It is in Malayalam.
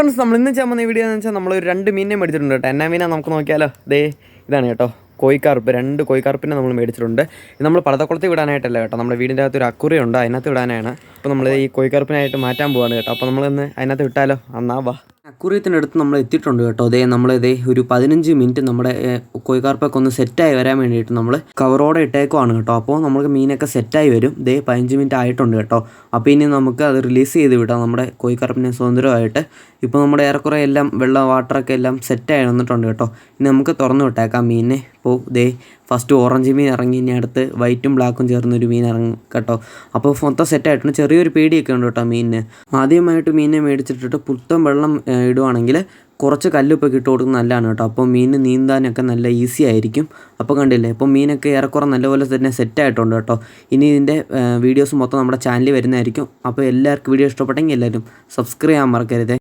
ഫ്രണ്ട്സ് നമ്മൾ ഇന്ന് ചെയ്യാൻ പോകുന്ന വീഡിയോ എന്ന് വെച്ചാൽ നമ്മൾ ഒരു രണ്ട് മീനിനെ മേടിച്ചിട്ടുണ്ട് കേട്ടോ. എന്നാ മീനാ നമുക്ക് നോക്കിയാലോ? ദേ ഇതാണ് കേട്ടോ. കോയിക്കാർപ്പ് രണ്ട് കോയിക്കാർപ്പിനെ നമ്മൾ മേടിച്ചിട്ടുണ്ട്. ഇത് നമ്മൾ പടത്തക്കുളത്തിൽ വിടാനായിട്ടല്ല കേട്ടോ. നമ്മുടെ വീടിന്റെ അകത്ത് ഒരു അക്കുറി ഉണ്ട്. അതിനകത്ത് വിടാനാണ്. അപ്പോൾ നമ്മൾ ഈ കോയിക്കാർപ്പിനായിട്ട് മാറ്റാൻ പോവാണ് കേട്ടോ. അപ്പോൾ നമ്മളിന്ന് അതിനകത്ത് വിട്ടാലോ? അന്നാ വാ. അക്കുറിയത്തിന്റെ അടുത്ത് നമ്മൾ എത്തിയിട്ടുണ്ട് കേട്ടോ. അതേ നമ്മൾ ഇതേ ഒരു പതിനഞ്ച് മിനിറ്റ് നമ്മുടെ ഏഹ്, കോഴിക്കാർപ്പൊക്കെ ഒന്ന് സെറ്റായി വരാൻ വേണ്ടിയിട്ട് നമ്മൾ കവറോടെ ഇട്ടേക്കുവാണ് കേട്ടോ. അപ്പോൾ നമുക്ക് മീനൊക്കെ സെറ്റായി വരും. ഇതേ പതിനഞ്ച് മിനിറ്റ് ആയിട്ടുണ്ട് കേട്ടോ. അപ്പോൾ ഇനി നമുക്ക് അത് റിലീസ് ചെയ്ത് വിടാം നമ്മുടെ കോഴിക്കാർപ്പിനെ സ്വതന്ത്രമായിട്ട്. ഇപ്പോൾ നമ്മുടെ ഏറെക്കുറെ എല്ലാം വെള്ളം വാട്ടറൊക്കെ എല്ലാം സെറ്റായി വന്നിട്ടുണ്ട് കേട്ടോ. ഇനി നമുക്ക് തുറന്നു വിട്ടേക്കാം മീനിനെ. ഇപ്പോൾ ദേ ഫസ്റ്റ് ഓറഞ്ച് മീൻ ഇറങ്ങി ഇനി അടുത്ത് വൈറ്റും ബ്ലാക്കും ചേർന്നൊരു മീൻ ഇറങ്ങും കേട്ടോ. അപ്പോൾ മൊത്തം സെറ്റായിട്ടുണ്ട് ചെറിയൊരു പേടിയൊക്കെ ഉണ്ട് കേട്ടോ മീനിന്. ആദ്യമായിട്ട് മീനിനെ മേടിച്ചിട്ടിട്ട് പുത്തം വെള്ളം ഇടുവാണെങ്കിൽ കുറച്ച് കല്ലുപ്പൊക്കെ ഇട്ട് കൊടുക്കുന്നത് നല്ലതാണ് കേട്ടോ. അപ്പോൾ മീൻ നീന്താനൊക്കെ നല്ല ഈസി ആയിരിക്കും. അപ്പോൾ കണ്ടില്ലേ അപ്പോൾ മീനൊക്കെ ഏറെക്കുറെ നല്ലപോലെ തന്നെ സെറ്റായിട്ടുണ്ട് കേട്ടോ. ഇനി ഇതിന്റെ വീഡിയോസ് മൊത്തം നമ്മുടെ ചാനലിൽ വരുന്നതായിരിക്കും. അപ്പോൾ എല്ലാവർക്കും വീഡിയോ ഇഷ്ടപ്പെട്ടെങ്കിൽ എല്ലാവരും സബ്സ്ക്രൈബ് ചെയ്യാൻ മറക്കരുത്.